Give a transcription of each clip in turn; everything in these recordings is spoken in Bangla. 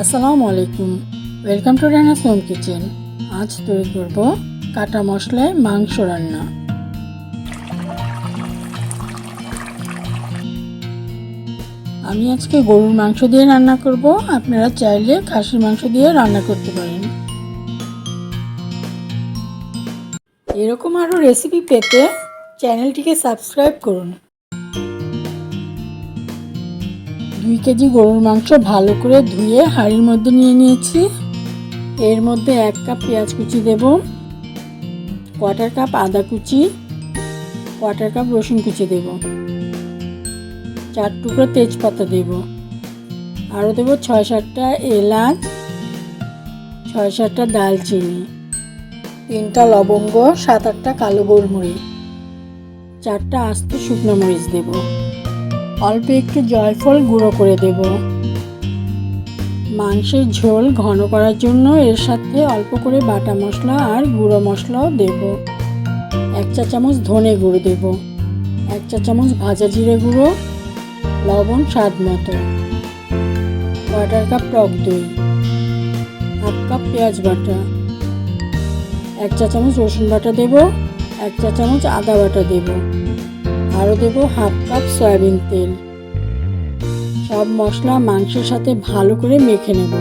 আসসালামু আলাইকুম। Welcome to Rana's home kitchen আজ তৈরি করব কাটা মশলায় মাংস রান্না। আমি আজকে গরুর মাংস দিয়ে রান্না করব। আপনারা চাইলে খাসির মাংস দিয়ে রান্না করতে পারেন। এরকম আরও রেসিপি পেতে চ্যানেলটিকে সাবস্ক্রাইব করুন। দুই কেজি গরুর মাংস ভালো করে ধুয়ে হাঁড়ির মধ্যে নিয়ে নিয়েছি। এর মধ্যে এক কাপ পেঁয়াজ কুচি দেব কোয়াটার কাপ আদা কুচি কোয়াটার কাপ রসুন কুচি দেব, চার টুকরো তেজপাতা দেব, আরও দেবো ছয় সাতটা এলাচ, ছয় সাতটা দালচিনি তিনটা লবঙ্গ, সাত আটটা কালো গোলমরিচ, চারটা আস্ত শুকনো মরিচ দেবো। অল্প একটু জয়ফল গুঁড়ো করে দেব। মাংসের ঝোল ঘন করার জন্য এর সাথে অল্প করে বাটা মশলা আর গুঁড়ো মশলাও দেব। এক চা চামচ ধনে গুঁড়ো দেব। এক চা চামচ ভাজা জিরে গুঁড়ো। লবণ স্বাদ মতো। কোয়াটার কাপ টক দই। হাফ কাপ পেঁয়াজ বাটা। এক চা চামচ রসুন বাটা দেব। এক চা চামচ আদা বাটা দেবো। আরও দেবো হাফ কাপ সয়াবিন তেল। সব মশলা মাংসের সাথে ভালো করে মেখে নেব।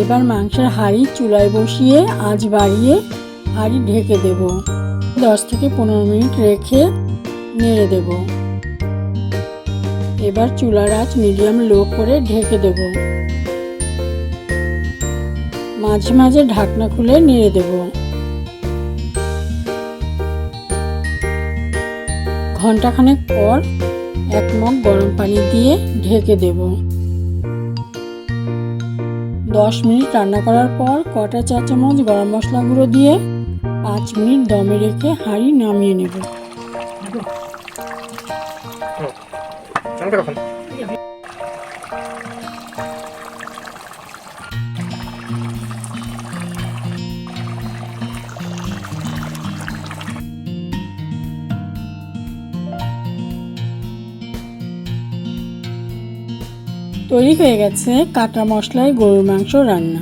এবার মাংসের হাঁড়ি চুলায় বসিয়ে আজ বাড়িয়ে হাঁড়ি ঢেকে দেব। দশ থেকে পনেরো মিনিট রেখে নেড়ে দেবো। এবার চুলার আঁচ মিডিয়াম লো করে ঢেকে দেব। মাঝে মাঝে ঢাকনা খুলে নেড়ে দেব। ঘন্টাখানেক পর এক মগ গরম পানি দিয়ে ঢেকে দেব। দশ মিনিট রান্না করার পর কটা চা চামচ গরম মশলা গুঁড়ো দিয়ে পাঁচ মিনিট দমে রেখে হাঁড়ি নামিয়ে নেব। জানতে কখন তৈরি হয়ে গেছে কাটা মশলায় গরুর মাংস রান্না।